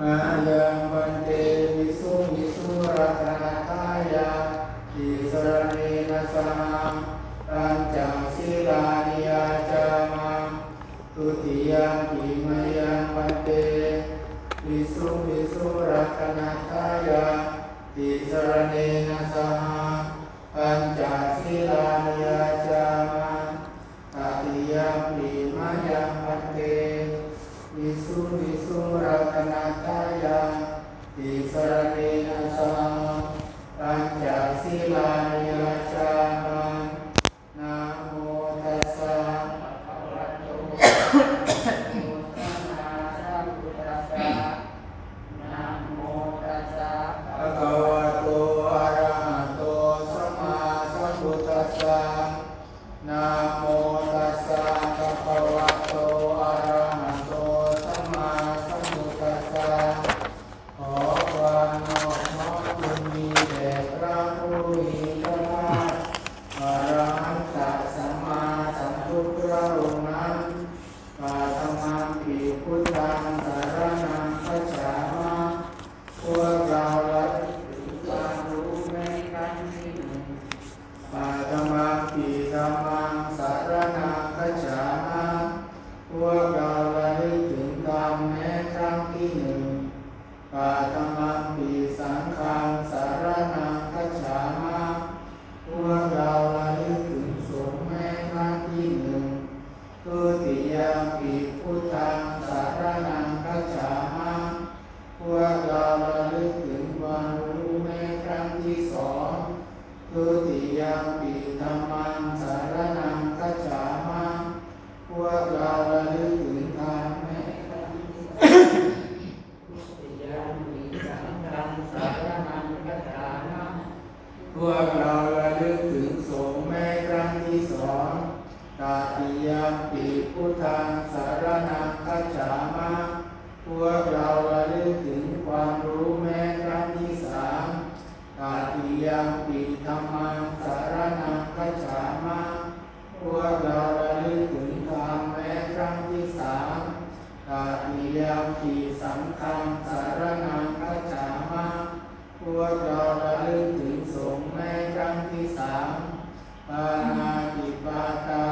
มายังวันเตวิสุวิสุรัตนาทายาติสรเนนะสหังปัญจศีลานิยาจามาทุติยมปิมายังวันเตวิสุวิสุรัตนาทายาติสรเนนะสหังปัญจ ที่หนึ่งปาธรรมปีสังฆังสารนังคัจฉามาพวกเราระลึกถึงสงฆ์แม่ครั้งที่หนึ่งตุติยมปีพุทธังสารนังคัจฉามาพวกเราระลึกถึงความรู้แม้ครั้งที่สอง ทุติยมปีธรรมังสารนังคัจฉามาพวกเราระลึกถึงธรรมแม้ครั้งที่สามทุติยมปีสังฆังสารนังคัจฉามา พวกเราระลึกถึงสงฆ์แม้ครั้งที่สองตาติยมปีพุทธังสารนังคัจฉามาพวกเราระลึกถึงความรู้แม้ครั้งที่สามตาติยังปิธรรมังสารนังคัจฉามาพวกเราระลึกถึงธรรมแม้ครั้งที่สามตาติยังปิสังฆังสารนังคัจฉามาพวกเราระลึกถึงสงฆ์แม้ค รั้งที่สามปานาติปาตา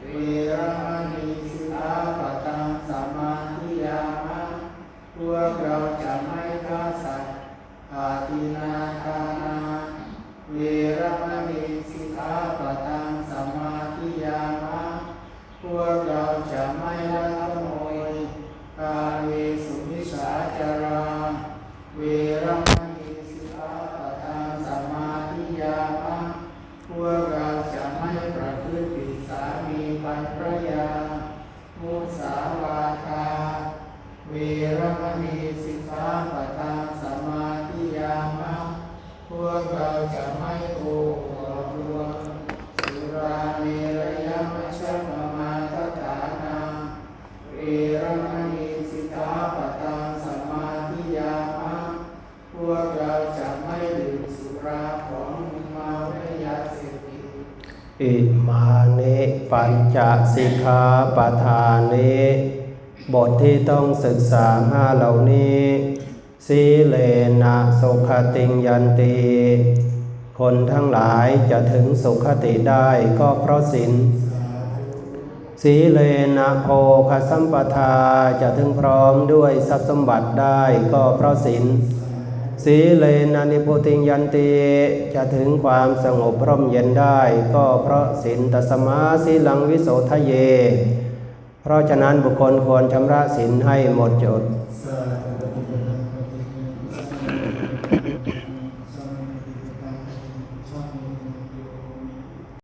เวรมณีสิกขาปะตังสมาธิยามะพวกเราจะไม่ฆ่าสัตว์อาทินาทานาเวรมณีสิกขาปะทังสมาธิยามะพวกเราจะไม่ลักขโมยกาเวสุมิสาจาราเวรมณีสิกขาปะทังสมาธิยามะพวกเราจะไม่ประพฤติผิดสา มีภรรยามุสาวาทา เวรมณีสิกขาปะทังสมาธิยามะพวกเราจะไม่โกหกลวงสุราเมรยมัชฌะปมาทฐานาเวรมณีสิกขาปะทังสมาธิยามะพวกเราจะไม่ดื่มสุราของมึนเมาและยาเสพติด อิมานิ ปัญจสิกขาปทานิบทที่ต้องศึกษาห้าเหล่านี้สีเลนะสุขติงยันติคนทั้งหลายจะถึงสุขติได้ก็เพราะศีลสีเลนะโภคสัมปทาจะถึงพร้อมด้วยทรัพย์สมบัติได้ก็เพราะศีล สีเลนะนิพุติงยันติจะถึงความสงบพร่มเย็นได้ ก็เพราะศีลตสมาสีลังวิโสทะเย เพราะฉะนั้นบุคคลควรชำระศีลให้หมดจด